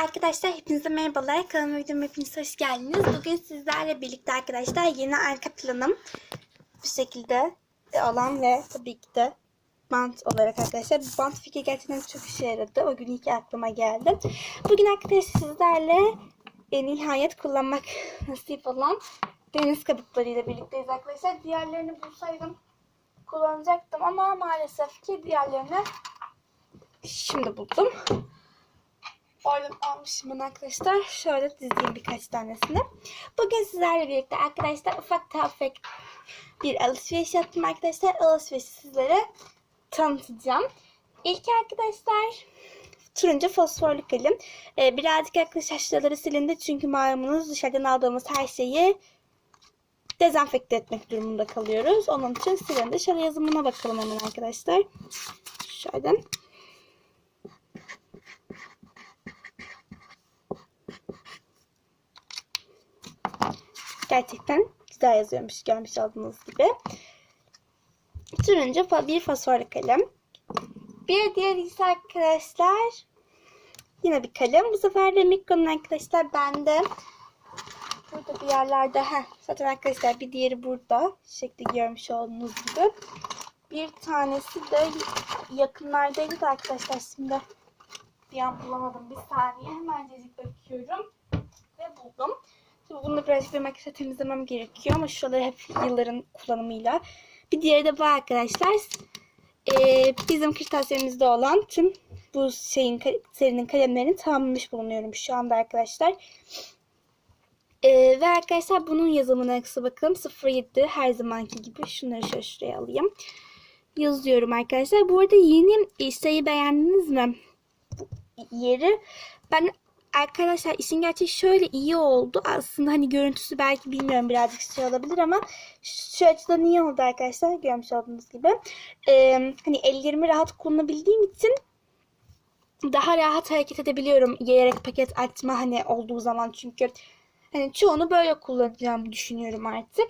Arkadaşlar hepinize merhabalar. Kanalıma videoma hepiniz hoş geldiniz. Bugün sizlerle birlikte arkadaşlar yeni arka planım bu şekilde olan ve tabii ki de bant olarak arkadaşlar. Bu bant fikri gerçekten çok işe yaradı. O gün ilk aklıma geldi. Bugün arkadaşlar sizlerle nihayet kullanmak nasip olan deniz kabuklarıyla birlikteyiz arkadaşlar. Diğerlerini bulsaydım kullanacaktım ama maalesef ki diğerlerini şimdi buldum. Oradan almışım ben arkadaşlar. Şöyle dizeyim birkaç tanesini. Bugün sizlerle birlikte arkadaşlar ufak tefek bir alışveriş yaptım arkadaşlar. Alışverişi sizlere tanıtacağım. İlk arkadaşlar turuncu fosforlu kalem. Ee, birazcık arkadaşlar şuraları silindi çünkü malumunuz dışarıdan aldığımız her şeyi dezenfekte etmek durumunda kalıyoruz. Onun için silindi. Şöyle yazımına bakalım hemen arkadaşlar. Şöyle. Gerçekten güzel yazıyormuş görmüş olduğunuz gibi. Turuncu bir fosforlu kalem. Bir diğer ise arkadaşlar yine bir kalem. Bu sefer de Mikro'nun arkadaşlar bende burada bir yerlerde heh, zaten arkadaşlar bir diğeri burada şekli görmüş olduğunuz gibi. Bir tanesi de yakınlardaydı da arkadaşlar şimdi bir an bulamadım bir saniye hemencecik bakıyorum ve buldum. Bunu birazcık bir makinede temizlemem gerekiyor ama şuraları hep yılların kullanımıyla. Bir diğeri de bu arkadaşlar. Ee, bizim kırtasiyemizde olan tüm bu şeyin serinin kalemlerini tamamlamış bulunuyorum şu anda arkadaşlar. Ee, ve arkadaşlar bunun yazımına kısa bakalım. 07 her zamanki gibi. Şunları şöyle şuraya alayım. Yazıyorum arkadaşlar. Bu arada yeni sayı beğendiniz mi? Bu yeri ben arkadaşlar işin gerçeği şöyle iyi oldu. Aslında hani görüntüsü belki bilmiyorum birazcık şey olabilir ama şu açıdan iyi oldu arkadaşlar. Görmüş olduğunuz gibi. Ee, hani ellerimi rahat kullanabildiğim için daha rahat hareket edebiliyorum. Yiyerek paket açma hani olduğu zaman çünkü hani çoğunu böyle kullanacağımı düşünüyorum artık.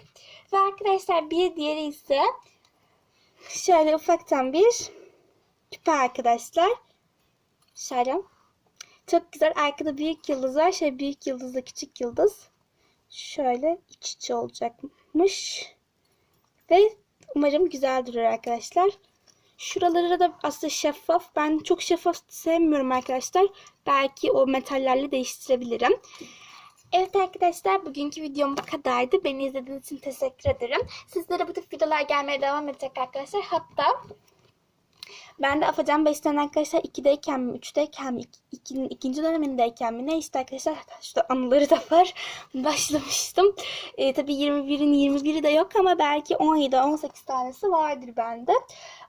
Ve arkadaşlar bir diğeri ise şöyle ufaktan bir küpe arkadaşlar. Şöyle çok güzel. Arkada büyük yıldız var. Şey büyük yıldızla küçük yıldız. Şöyle iç içe olacakmış. Ve umarım güzel durur arkadaşlar. Şuraları da aslında şeffaf. Ben çok şeffaf sevmiyorum arkadaşlar. Belki o metallerle değiştirebilirim. Evet arkadaşlar bugünkü videom bu kadardı. Beni izlediğiniz için teşekkür ederim. Sizlere bu tip videolar gelmeye devam edecek arkadaşlar. Hatta ben de Afacan 5'ten arkadaşlar 2'deyken mi 3'teyken mi 2'nin ikinci dönemindeyken mi ne işte arkadaşlar şurada anıları da var başlamıştım. E, tabii 21'in 21'i de yok ama belki 17-18 tanesi vardır bende.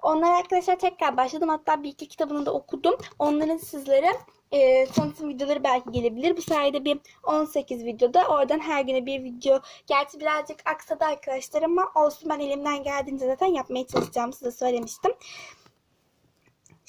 Onlar arkadaşlar tekrar başladım hatta bir iki kitabını da okudum. Onların sizlere e, tanıtım videoları belki gelebilir. Bu sayede bir 18 videoda oradan her güne bir video. Gerçi birazcık aksadı arkadaşlar ama olsun ben elimden geldiğince zaten yapmaya çalışacağımı size söylemiştim.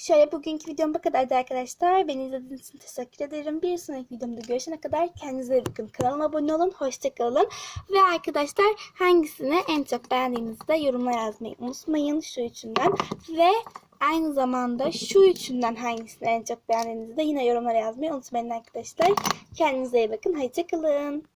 Şöyle bugünkü videom bu kadardı arkadaşlar. Beni izlediğiniz için teşekkür ederim. Bir sonraki videomda görüşene kadar kendinize bakın. Kanalıma abone olun. Hoşçakalın. Ve arkadaşlar hangisini en çok beğendiğinizde de yorumlar yazmayı unutmayın. Şu üçünden. Ve aynı zamanda şu üçünden hangisini en çok beğendiğinizde de yine yorumlara yazmayı unutmayın arkadaşlar. Kendinize iyi bakın. Hoşçakalın.